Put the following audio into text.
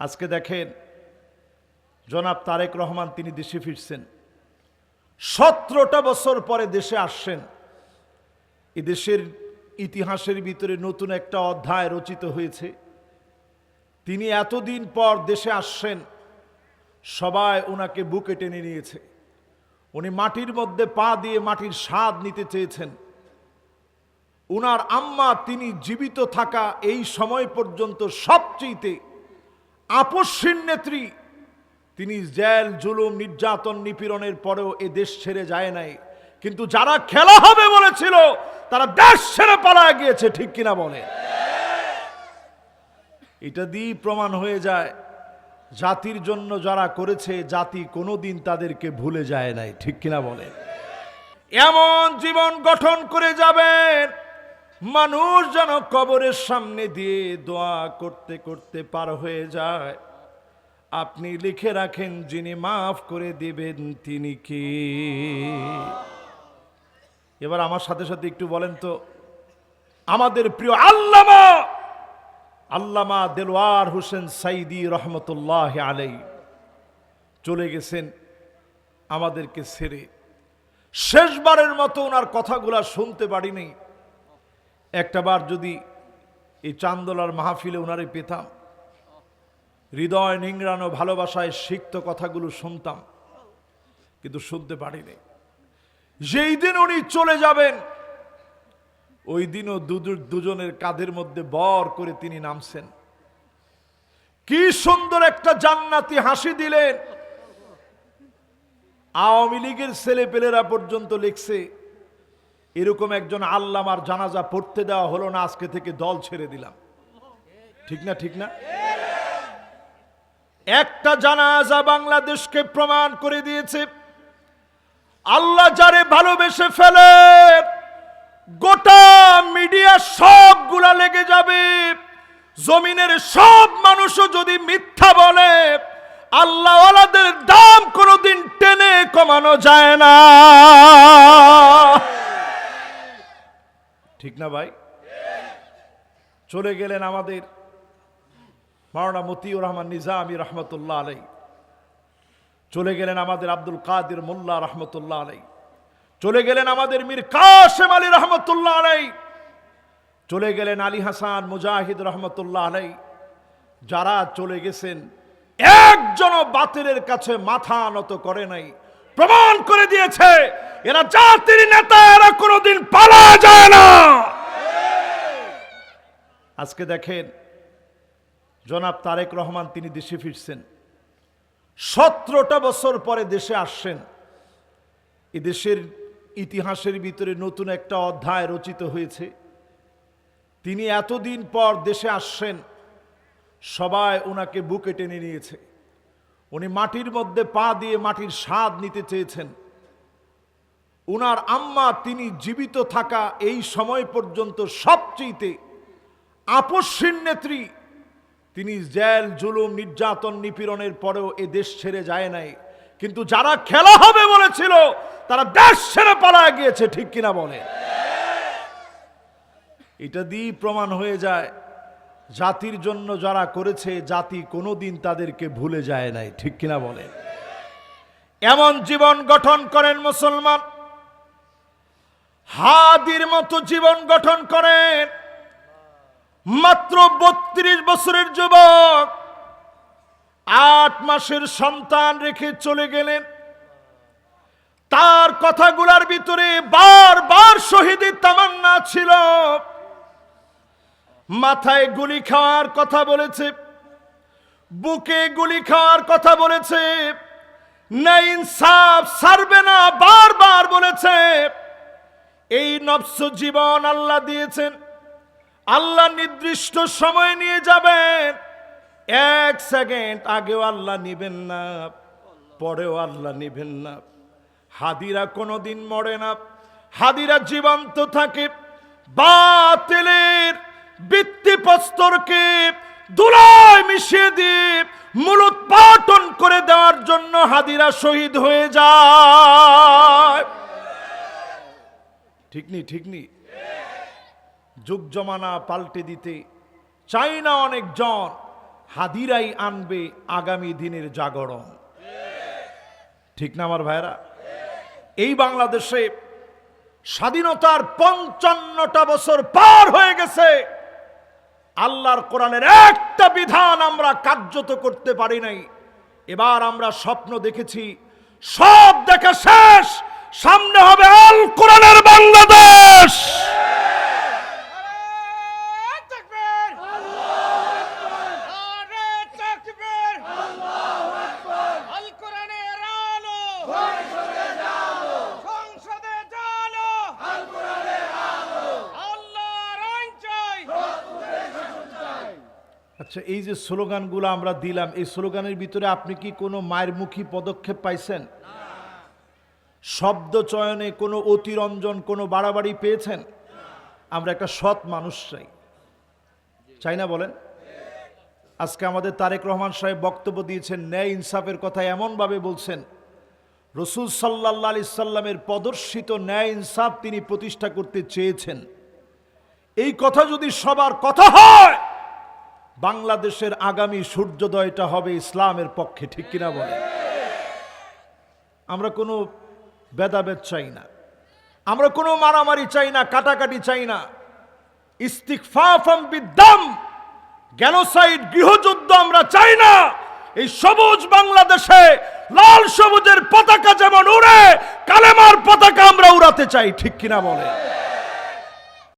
আজকে দেখেন, জনাব তারেক রহমান তিনি দেশে ফিরছেন। সতেরোটা বছর পরে দেশে আসছেন। এ দেশের ইতিহাসের ভিতরে নতুন একটা অধ্যায় রচিত হয়েছে। তিনি এতদিন পর দেশে আসছেন, সবাই ওনাকে বুকে টেনে নিয়েছে। উনি মাটির মধ্যে পা দিয়ে মাটির স্বাদ নিতে চেয়েছেন। উনার আম্মা, তিনি জীবিত থাকা এই সময় পর্যন্ত সবচেয়েতে আপসীন নেত্রী। তিনি জেল, জুলুম, নির্যাতন, নিপীড়নের পরেও এ দেশ ছেড়ে যায় নাই। কিন্তু যারা খেলা হবে বলেছিল, তারা দেশ ছেড়ে পালায় গিয়েছে, ঠিক কিনা বলে? এটা দিয়েই প্রমাণ হয়ে যায়, জাতির জন্য যারা করেছে, জাতি কোনোদিন তাদেরকে ভুলে যায় নাই, ঠিক কিনা বলে? এমন জীবন গঠন করে যাবেন মানুষ যেন কবরের সামনে দিয়ে দোয়া করতে করতে পার হয়ে যায়। আপনি লিখে রাখেন, যিনি মাফ করে দিবেন, তিনি কি? এবার আমার সাথে সাথে একটু বলেন তো, আমাদের প্রিয় আল্লামা আল্লামা দেলওয়ার হোসেন সাইদি রহমতুল্লাহ আলাই চলে গেছেন আমাদেরকে ছেড়ে। শেষবারের মতো ওনার কথাগুলা শুনতে পারিনি। একটাবার যদি এই চান্দোলার মাহফিলে ওনারে পেতাম, হৃদয় নিংড়ানো ভালোবাসায় সিক্ত কথাগুলো শুনতাম, কিন্তু শুনতে পারিনি। যেই দিন উনি চলে যাবেন, ওই দিনও দুজনের কাঁধের মধ্যে বর করে তিনি নামছেন। কি সুন্দর একটা জান্নাতি হাসি দিলেন। আওয়ামী লীগের ছেলেপেলেরা পর্যন্ত লিখছে এরকম একজন আল্লামার জানাজা পড়তে দেওয়া হলো না, আজকে থেকে দল ছেড়ে দিলাম। ঠিক না ঠিক না? একটা জানাজা বাংলাদেশকে প্রমাণ করে দিয়েছে। আল্লাহ যারে ভালোবেসে ফেলে, গোটা মিডিয়া সবগুলা লেগে যাবে। জমিনের সব মানুষও যদি মিথ্যা বলে, আল্লাহওয়ালাদের দাম কোনোদিন টেনে কমানো যায় না। ঠিক না ভাই? চলে গেলেন আমাদের মাওলানা মতিউর রহমান নিজামি রহমতুল্লাহ আলাই চলে গেলেন আমাদের আব্দুল কাদের মোল্লা রহমতুল্লাহ আলাই চলে গেলেন আমাদের মীর কাসেম আলী রহমতুল্লাহ আলাই চলে গেলেন আলী হাসান মুজাহিদ রহমতুল্লাহ আলাই যারা চলে গেছেন, একজনও বাতিলের কাছে মাথা নত করে নাই। প্রমাণ করে দিয়েছে, এরা জাতির নেতা, এরা কোনোদিন পালা যায় না। আজকে দেখেন, জনাব তারেক রহমান তিনি দেশে ফিরছেন। সতেরোটা বছর পরে দেশে আসছেন। এ দেশের ইতিহাসের ভিতরে নতুন একটা অধ্যায় রচিত হয়েছে। তিনি এতদিন পর দেশে আসছেন, সবাই ওনাকে বুকে টেনে নিয়েছে। উনি মাটির মধ্যে পা দিয়ে মাটির স্বাদ নিতে চেয়েছেন। উনার আম্মা তিনি জীবিত থাকা এই সময় পর্যন্ত সবচেয়েতে আপসীন নেত্রী। তিনি জেল, জুলুম, নির্যাতন, নিপীড়নের পরেও এ দেশ ছেড়ে যায় নাই। কিন্তু যারা খেলা হবে বলেছিল, তারা দেশ ছেড়ে পালায় গিয়েছে, ঠিক কিনা বলে? এটা দিয়েই প্রমাণ হয়ে যায় জাতির জন্য যারা করেছে, জাতি কোনোদিন তাদেরকে ভুলে যায় নাই। ঠিক কিনা বলে? এমন জীবন গঠন করেন মুসলমান। হাদির মতো জীবন গঠন করেন। মাত্র বত্রিশ বছরের যুবক। আট মাসের সন্তান রেখে চলে গেলেন। তার কথাগুলার ভিতরে বারবার শহীদের তামান্না ছিল। মাথায় গুলি খাওয়ার কথা বলেছে, বুকে গুলি খাওয়ার কথা বলেছে, না ইনসাফ সারবে না, বারবার বলেছে। এই নফস জীবন আল্লাহ দিয়েছেন, আল্লাহ নির্দিষ্ট সময় নিয়ে যাবেন, এক সেকেন্ড আগেও আল্লাহ নিবেন না, পরেও আল্লাহ নিবেন না। হাদিরা কোনোদিন মরে না, হাদিরা জীবন্ত থাকে, বাতিলের ভিত্তিপ্রস্তরকে দুলায় মিশিয়ে দিয়ে মূলোৎপাটন করে দেওয়ার জন্য হাদিরা শহীদ হয়ে যায়। ঠিক নি ঠিক নি? যুগ জমানা পাল্টে দিতে চাই না অনেকজন হাদিরাই আনবে আগামী দিনের জাগরণ। ঠিক না আমার ভাইরা এই বাংলাদেশে স্বাধীনতার পঞ্চান্নটা বছর পার হয়ে গেছে। আল্লাহর কোরআনের একটা বিধান আমরা কার্যত করতে পারি নাই। এবার আমরা স্বপ্ন দেখেছি, সব দেখা শেষ, সামনে হবে আল কোরআনের বাংলাদেশ নারে তাকবীর নারে তাকবীর আল কোরআনের আলো সংসদে জালো আল্লাহর আইন চাই আচ্ছা এই যে স্লোগানগুলো আমরা দিলাম, এই স্লোগানের ভিতরে আপনি কি কোনো মায়েরমুখী পদক্ষেপ পাইছেন? শব্দ চয়নে কোনো অতিরঞ্জন, কোনো বাড়াবাড়ি পেয়েছেন? আমরা একটা সৎ মানুষ চাই। চাই না বলেন? আজকে আমাদের তারেক রহমান সাহেব বক্তব্য দিয়েছেন, ন্যায় ইনসাফের কথা এমনভাবে বলছেন, রসুল সাল্লাহ আলি সাল্লামের প্রদর্শিত ন্যায় ইনসাফ তিনি প্রতিষ্ঠা করতে চেয়েছেন। এই কথা যদি সবার কথা হয় বাংলাদেশের আগামী সূর্যোদয়টা হবে ইসলামের পক্ষে, ঠিক কিনা বলে? আমরা কোনো ভেদাভেদ চাই না। আমরা কোনো মারামারি চাই না, কাটাকাটি চাই না। ইস্তিকফাফাম বিদ্যাম গ্যানোসাইড, গৃহযুদ্ধ আমরা চাই না। এই সবুজ বাংলাদেশে লাল সবুজের পতাকা যেমন উড়ে, কালেমার পতাকা আমরা উড়াতে চাই, ঠিক কিনা বলে?